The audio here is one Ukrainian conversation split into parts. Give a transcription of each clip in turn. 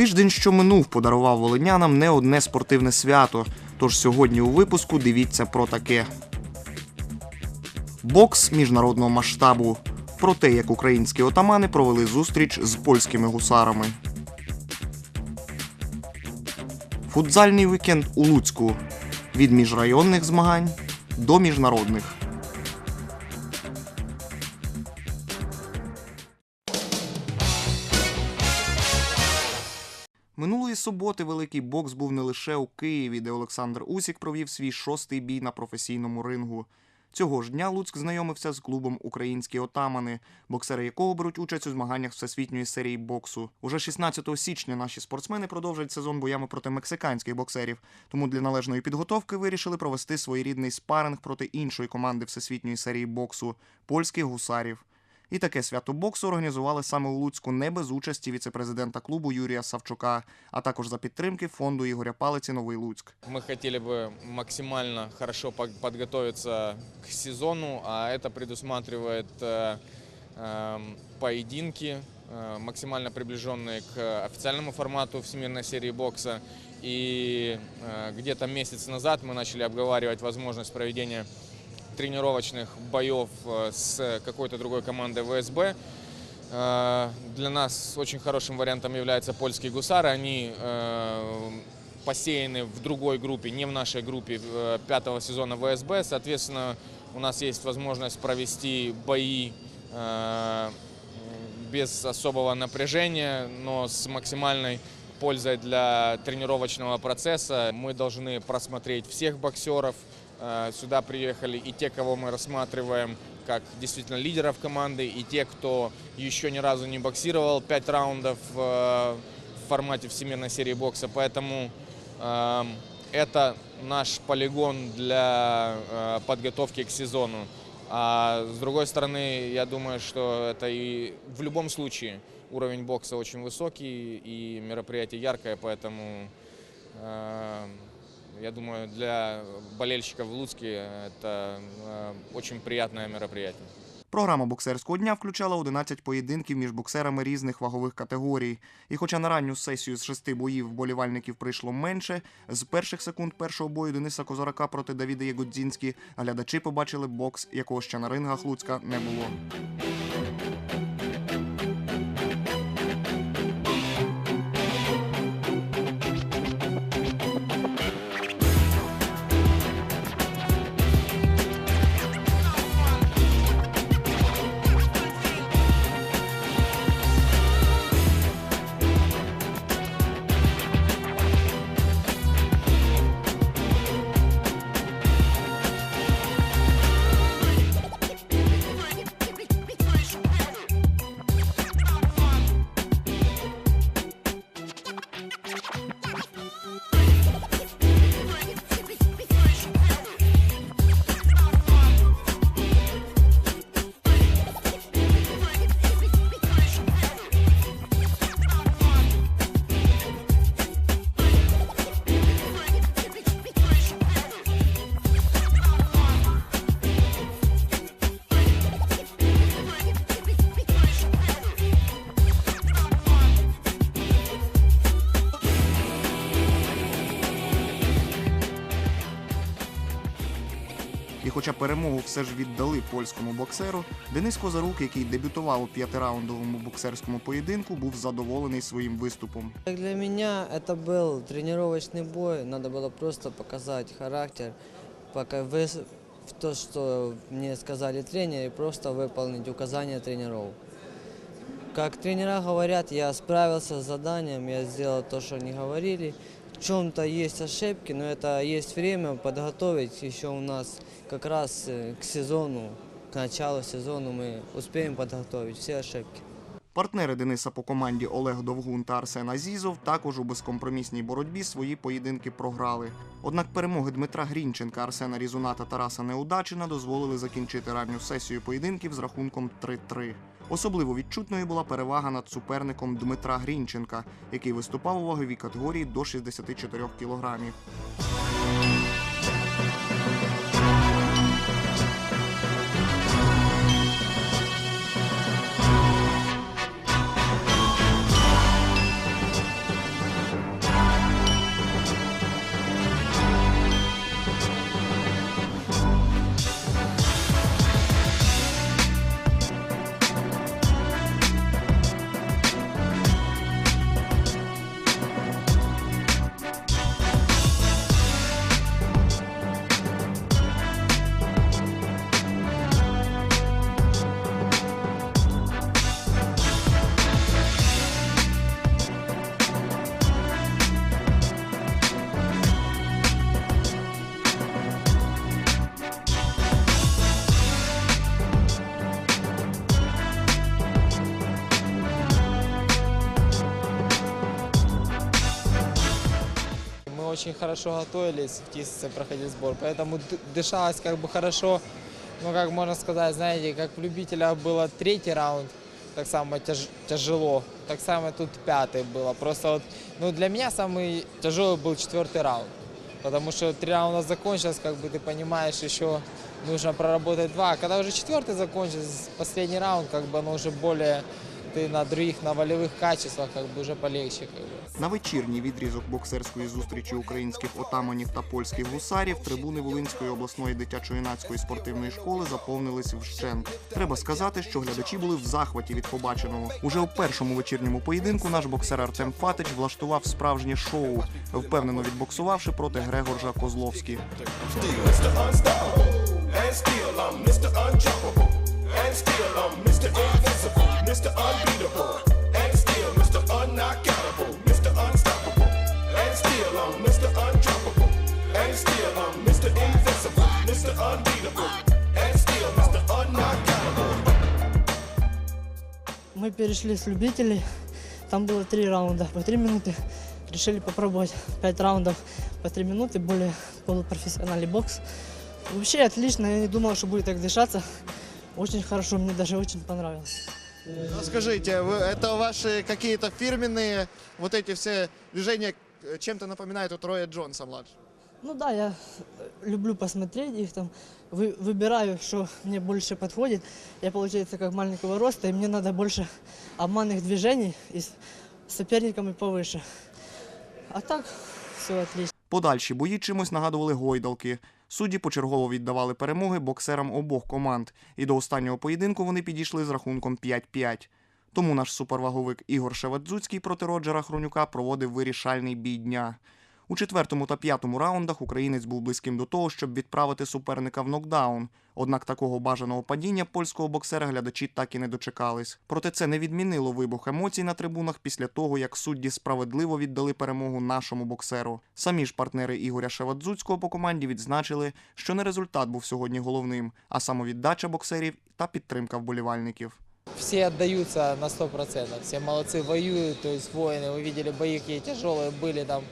Тиждень, що минув, подарував волинянам не одне спортивне свято. Тож сьогодні у випуску дивіться про таке: бокс міжнародного масштабу. Про те, як українські отамани провели зустріч з польськими гусарами. Футзальний вікенд у Луцьку від міжрайонних змагань до міжнародних. Суботи великий бокс був не лише у Києві, де Олександр Усік провів свій шостий бій на професійному рингу. Цього ж дня Луцьк знайомився з клубом Українські отамани, боксери якого беруть участь у змаганнях всесвітньої серії боксу. Уже 16 січня наші спортсмени продовжать сезон боями проти мексиканських боксерів. Тому для належної підготовки вирішили провести своєрідний спаринг проти іншої команди всесвітньої серії боксу польських гусарів. І таке свято боксу організували саме у Луцьку не без участі віцепрезидента клубу Юрія Савчука, а також за підтримки фонду Ігоря Палиці Новий Луцьк. Мы хотели бы максимально хорошо по- подготовиться к сезону, а это предусматривает э, эм, поединки, э, максимально приближенные к официальному формату Всемирной серии бокса. И э, где-то месяц назад мы начали обговаривать возможность проведения тренировочных боев э, с какой-то другой командой ВСБ. Э, Для нас очень хорошим вариантом являются польские гусары. Они э, посеяны в другой группе, не в нашей группе пятого сезона ВСБ. Соответственно, у нас есть возможность провести бои без особого напряжения, но с максимальной пользой для тренировочного процесса. Мы должны просмотреть всех боксеров. Э, Сюда приехали и те, кого мы рассматриваем как действительно лидеров команды, и те, кто еще ни разу не боксировал 5 раундов э, в формате всемирной серии бокса. Поэтому эм, это наш полигон для э, подготовки к сезону. А с другой стороны, я думаю, что это и в любом случае уровень бокса очень высокий и мероприятие яркое, поэтому я думаю, для болельщиков в Луцке это э, очень приятное мероприятие. Програма боксерського дня включала 11 поєдинків між боксерами різних вагових категорій. І хоча на ранню сесію з шести боїв вболівальників прийшло менше, з перших секунд першого бою Дениса Козарака проти Давіда Ягодзінські глядачі побачили бокс, якого ще на рингах Луцька не було. перемогу все ж віддали польському боксеру, Денис Козарук, який дебютував у п'ятираундовому боксерському поєдинку, був задоволений своїм виступом. Как Для меня это был тренировочный бой. Надо было просто показать характер, пока вы в то, что мне сказали тренеры, и просто выполнить указания тренеров. Как тренера говорят, я справился с заданием, я сделал то, что они говорили. В чем-то есть ошибки, но это есть время подготовить. Еще у нас как раз э, к сезону, к началу сезона мы успеем подготовить все ошибки. Партнери Дениса по команді Олег Довгун та Арсен Азізов також у безкомпромісній боротьбі свої поєдинки програли. Однак перемоги Дмитра Грінченка, Арсена Різуна та Тараса Неудачина дозволили закінчити ранню сесію поєдинків з рахунком 3-3. Особливо відчутною була перевага над суперником Дмитра Грінченка, який виступав у ваговій категорії до 64 кілограмів. Очень хорошо готовились, в Тисовце проходил сбор, поэтому дышалось как бы хорошо. Но, как можно сказать, знаете, как в любителях было третий раунд, так само тяж- тяжело, так само тут пятый было. Просто вот, ну, для меня самый тяжелый был четвертый раунд. Потому что три раунда закончилось, как бы ты понимаешь, еще нужно проработать два. А когда уже четвертый закончился, последний раунд, как бы оно уже более ты на других, на волевых качествах, как бы уже полегче. Как бы. На вечірній відрізок боксерської зустрічі українських отаманів та польських гусарів трибуни Волинської обласної дитячо-юнацької спортивної школи заповнились вщент. Треба сказати, що глядачі були в захваті від побаченого. Уже у першому вечірньому поєдинку наш боксер Артем Фатич влаштував справжнє шоу, впевнено відбоксувавши проти Грегоржа Козловські. And still I'm Mr. Unjumpable. And still I'm Mr. Mr. Unbeatable. And still Mr. Unknockoutable. Mr. Unstoppable. And still I'm Mr. Unjumpable. And still I'm Mr. Invincible. Mr. Unbeatable. Мы перешли с любителей. Там было три раунда по три минуты. Решили попробовать пять раундов по три минуты, более полупрофессиональный бокс. Вообще отлично, я не думал, что будет так дышаться. Очень хорошо, мне даже очень понравилось. Скажите, вы, это ваши какие-то фирменные вот эти все движения э, чем-то напоминают вот Роя Джонса младшего? Ну да, я э, люблю посмотреть их там, вы, выбираю, что мне больше подходит. Я, получается, как маленького роста, и мне надо больше обманных движений и с соперниками повыше. А так, все отлично. Подальші бої чимось нагадували гойдалки. Судді почергово віддавали перемоги боксерам обох команд, і до останнього поєдинку вони підійшли з рахунком 5-5. Тому наш суперваговик Ігор Шевадзуцький проти Роджера Хронюка проводив вирішальний бій дня. У четвертому та п'ятому раундах українець був близьким до того, щоб відправити суперника в нокдаун. Однак такого бажаного падіння польського боксера глядачі так і не дочекались. Проте це не відмінило вибух емоцій на трибунах після того, як судді справедливо віддали перемогу нашому боксеру. Самі ж партнери Ігоря Шевадзуцького по команді відзначили, що не результат був сьогодні головним, а самовіддача боксерів та підтримка вболівальників. Все отдаются на 100%, все молодцы воюют, то есть воины. Вы видели бои, какие тяжелые были там,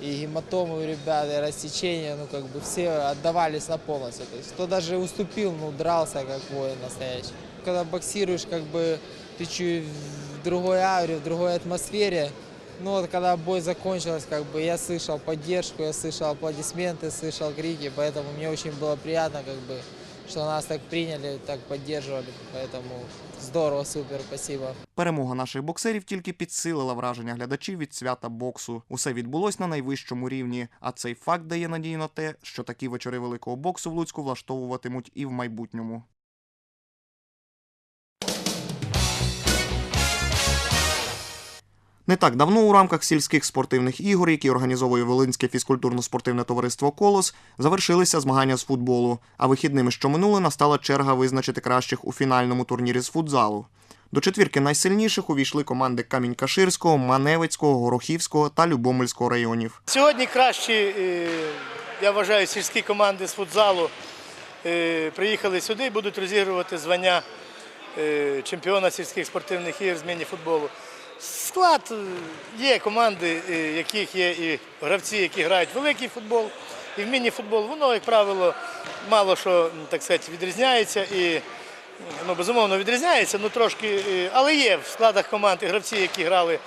И гематомы у ребят, и рассечения, ну как бы все отдавались на полностью. То есть кто даже уступил, ну дрался как воин настоящий. Когда боксируешь, как бы ты чуть в другой ауре, в другой атмосфере. Ну вот когда бой закончился, как бы я слышал поддержку, я слышал аплодисменты, слышал крики, поэтому мне очень было приятно, как бы, что нас так приняли, так поддерживали. Поэтому здорово, супер, спасибо. Перемога наших боксерів тільки підсилила враження глядачів від свята боксу. Усе відбулось на найвищому рівні, а цей факт дає надію на те, що такі вечори великого боксу в Луцьку влаштовуватимуть і в майбутньому. Не так давно у рамках сільських спортивних ігор, які організовує Волинське фізкультурно-спортивне товариство Колос, завершилися змагання з футболу. А вихідними, що минули, настала черга визначити кращих у фінальному турнірі з футзалу. До четвірки найсильніших увійшли команди Камінь-Каширського, Маневицького, Горохівського та Любомельського районів. Сьогодні кращі, е, я вважаю, сільські команди з футзалу е, приїхали сюди і будуть розігрувати звання е, чемпіона сільських спортивних ігор з міні-футболу. Склад е, є команди, е, яких є і гравці, які грають великий футбол, і в міні-футбол. Воно, як правило, мало що так сказати, відрізняється і ну, безумовно відрізняється, ну трошки, е, але є в складах команд і гравці, які грали.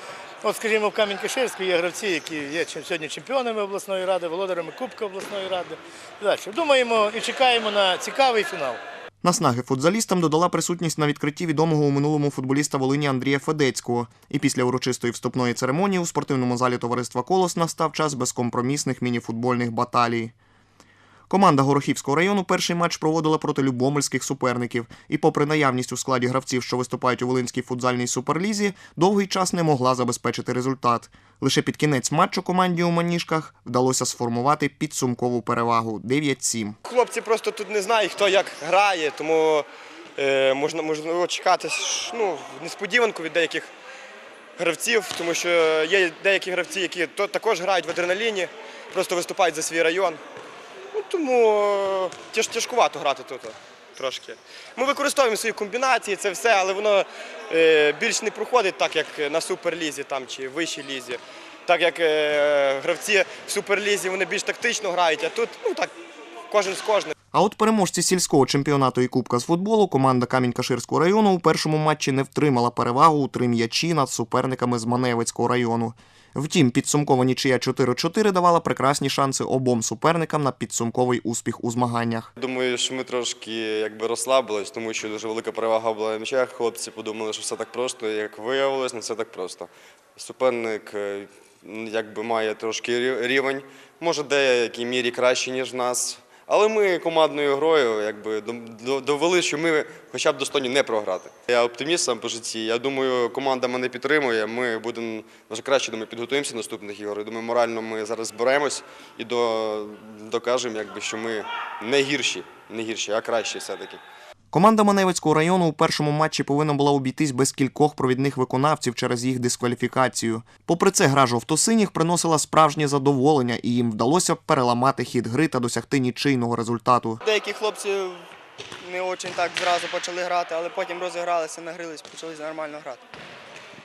От, скажімо, в Камінь-Каширську є гравці, які є сьогодні чемпіонами обласної ради, володарями Кубка обласної ради. Далі. Думаємо і чекаємо на цікавий фінал. Наснаги футзалістам додала присутність на відкритті відомого у минулому футболіста Волині Андрія Федецького. І після урочистої вступної церемонії у спортивному залі товариства Колос настав час безкомпромісних мініфутбольних баталій. Команда Горохівського району перший матч проводила проти любомельських суперників, і, попри наявність у складі гравців, що виступають у Волинській футзальній суперлізі, довгий час не могла забезпечити результат. Лише під кінець матчу команді у маніжках вдалося сформувати підсумкову перевагу 9-7. Хлопці просто тут не знають, хто як грає, тому е, можна можливо чекати ну, несподіванку від деяких гравців, тому що є деякі гравці, які також грають в адреналіні, просто виступають за свій район. Тому е, тяж, тяжкувато грати тут е, трошки. Ми використовуємо свої комбінації, це все, але воно е, більш не проходить так, як на суперлізі там, чи вищій лізі. так як гравці в суперлізі вони більш тактично грають, а тут ну так кожен з кожним. А от переможці сільського чемпіонату і кубка з футболу команда Камінь-Каширського району у першому матчі не втримала перевагу у три м'ячі над суперниками з Маневицького району. Втім, підсумкова нічия 4-4 давала прекрасні шанси обом суперникам на підсумковий успіх у змаганнях. Думаю, що ми трошки якби розслабились, тому що дуже велика перевага була в м'ячах. Хлопці подумали, що все так просто. Як виявилось, не все так просто. Суперник е, якби має трошки рівень, може деякій мірі краще, ніж в нас. Але ми командною грою якби довели, що ми хоча б достойні не програти. Я оптиміст сам по житті. Я думаю, команда мене підтримує. Ми будемо вже краще думаю, підготуємося до наступних ігор. Я думаю, морально ми зараз зберемось і до, докажемо, якби, що ми не гірші, не гірші, а кращі все-таки. Команда Маневицького району у першому матчі повинна була обійтись без кількох провідних виконавців через їх дискваліфікацію. Попри це, гра жовто-синіх приносила справжнє задоволення, і їм вдалося переламати хід гри та досягти нічийного результату. Деякі хлопці не дуже так зразу почали грати, але потім розігралися, нагрілись, почали нормально грати.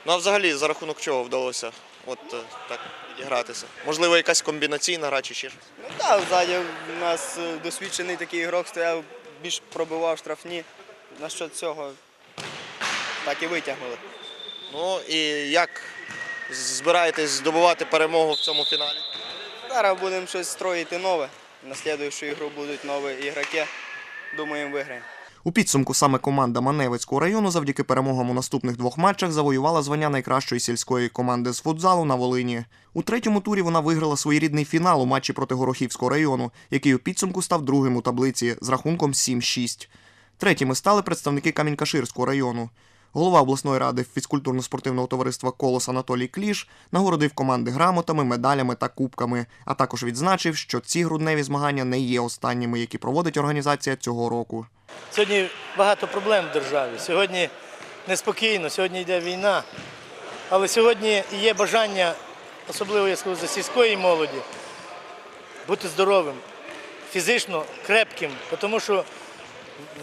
Ну а взагалі за рахунок чого вдалося от е, так відігратися? Можливо, якась комбінаційна гра чи ще щось? Ну так, ззаді у нас е, досвідчений такий ігрок стояв, більш пробивав штрафні. На що цього так і витягнули. Ну і як збираєтесь здобувати перемогу в цьому фіналі? Зараз будемо щось строїти нове. На слідуючу ігру будуть нові ігроки. Думаємо, виграємо. У підсумку саме команда Маневицького району завдяки перемогам у наступних двох матчах завоювала звання найкращої сільської команди з футзалу на Волині. У третьому турі вона виграла своєрідний фінал у матчі проти Горохівського району, який у підсумку став другим у таблиці з рахунком 7-6. Третіми стали представники Камінь-Каширського району. Голова обласної ради фізкультурно-спортивного товариства Колос Анатолій Кліш нагородив команди грамотами, медалями та кубками, а також відзначив, що ці грудневі змагання не є останніми, які проводить організація цього року. Сьогодні багато проблем в державі. Сьогодні неспокійно, сьогодні йде війна. Але сьогодні є бажання, особливо я скажу, за сільської молоді, бути здоровим, фізично крепким, тому що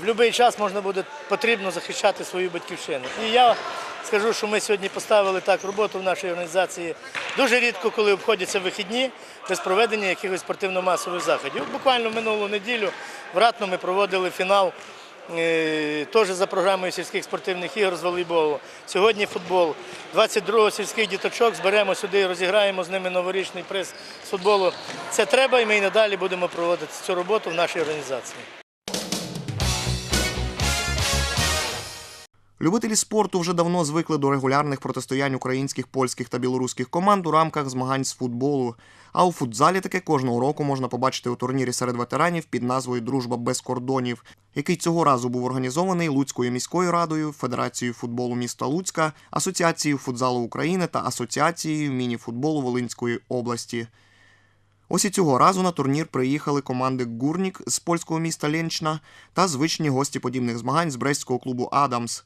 в будь-який час можна буде потрібно захищати свою батьківщину. І я скажу, що ми сьогодні поставили так роботу в нашій організації. Дуже рідко, коли обходяться вихідні без проведення якихось спортивно-масових заходів. Буквально минулу неділю в Ратно ми проводили фінал е, теж за програмою сільських спортивних ігор з волейболу. Сьогодні футбол. 22-го сільських діточок зберемо сюди розіграємо з ними новорічний приз з футболу. Це треба, і ми і надалі будемо проводити цю роботу в нашій організації. Любителі спорту вже давно звикли до регулярних протистоянь українських, польських та білоруських команд у рамках змагань з футболу. А у футзалі таке кожного року можна побачити у турнірі серед ветеранів під назвою Дружба без кордонів, який цього разу був організований Луцькою міською радою, Федерацією футболу міста Луцька, Асоціацією футзалу України та Асоціацією міні-футболу Волинської області. Ось і цього разу на турнір приїхали команди Гурнік з польського міста Ленчна та звичні гості подібних змагань з брестського клубу Адамс.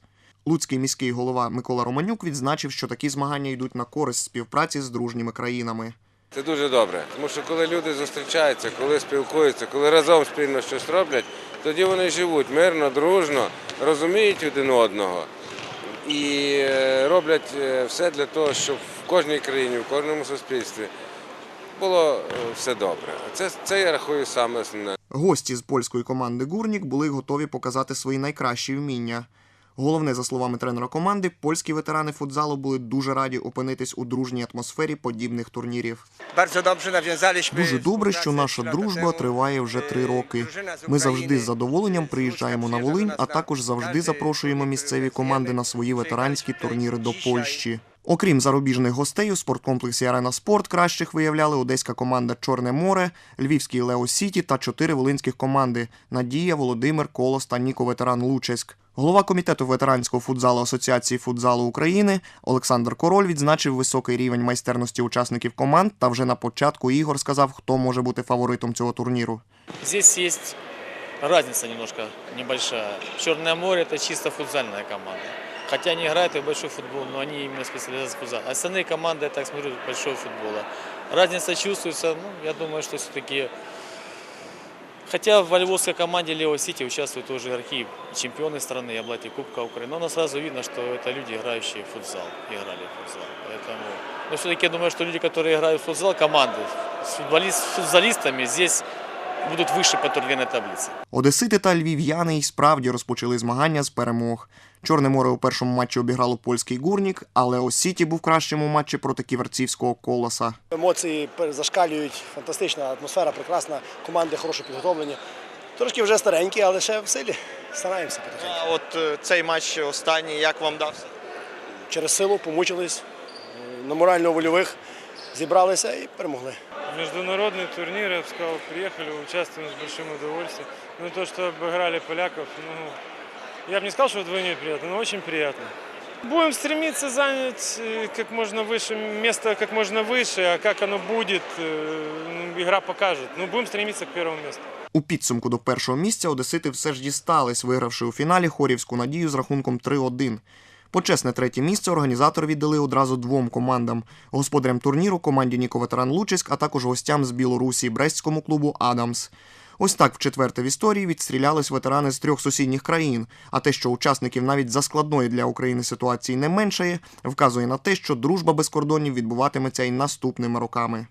Луцький міський голова Микола Романюк відзначив, що такі змагання йдуть на користь співпраці з дружніми країнами. Це дуже добре, тому що коли люди зустрічаються, коли спілкуються, коли разом спільно щось роблять, тоді вони живуть мирно, дружно, розуміють один одного і е, роблять е, все для того, щоб в кожній країні, в кожному суспільстві було е, все добре. Це, це я рахую саме основне. Гості з польської команди Гурнік були готові показати свої найкращі вміння. Головне, за словами тренера команди, польські ветерани футзалу були дуже раді опинитись у дружній атмосфері подібних турнірів. Дуже добре, що наша дружба триває вже три роки. Ми завжди з задоволенням приїжджаємо на Волинь, а також завжди запрошуємо місцеві команди на свої ветеранські турніри до Польщі. Окрім зарубіжних гостей, у спорткомплексі Арена Спорт кращих виявляли одеська команда Чорне море, Львівський Лео Сіті та чотири волинських команди Надія, Володимир, Колос та Ніко Ветеран Лучеськ. Голова комітету ветеранського футзалу Асоціації футзалу України Олександр Король відзначив високий рівень майстерності учасників команд та вже на початку ігор сказав, хто може бути фаворитом цього турніру. Здесь есть разница немножко небольшая. Черное море это чисто футзальная команда. Хотя они играют и в большой футбол, но они именно специализируются в футзале. Остальные команды, я так смотрю, большого футбола. Разница чувствуется, ну, я думаю, что все-таки... Хотя в львовской команде Лео Сити участвуют тоже игроки, чемпионы страны, облати Кубка Украины. Но сразу видно, что это люди, играющие в футзал, играли в футзал. Поэтому Но все-таки я думаю, что люди, которые играют в футзал, команды с, футболист, с футзалистами здесь будут выше по турнирной таблице. Одесити та львів'яни й справді розпочали змагання з перемог. Чорне море у першому матчі обіграло польський гурнік, але Осіті був кращим у матчі проти ківерцівського колоса. Емоції зашкалюють, фантастична атмосфера, прекрасна, команди хорошо підготовлені. Трошки вже старенькі, але ще в силі. Стараємося потихеньку. А от е, цей матч останній, як вам дався? Через силу помучились, на морально-вольових зібралися і перемогли Международный турнир, я бы сказал, приехали, участвуем с большим удовольствием. Ну, то, что обыграли поляков, ну, я бы не сказал, что вдвойне приятно, но очень приятно. Будем стремиться занять э, как можно выше место, как можно выше, а как оно будет, э, ну, игра покажет. Ну, будем стремиться к первому месту. У підсумку до першого місця одесити все ж дістались, вигравши у фіналі хорівську надію з рахунком 3-1. Почесне третє місце організатори віддали одразу двом командам: господарям турніру команді Ніко Ветеран Лучиськ, а також гостям з Білорусі брестському клубу Адамс. Ось так вчетверте в історії відстрілялись ветерани з трьох сусідніх країн. А те, що учасників навіть за складної для України ситуації не меншає, вказує на те, що дружба без кордонів відбуватиметься і наступними роками.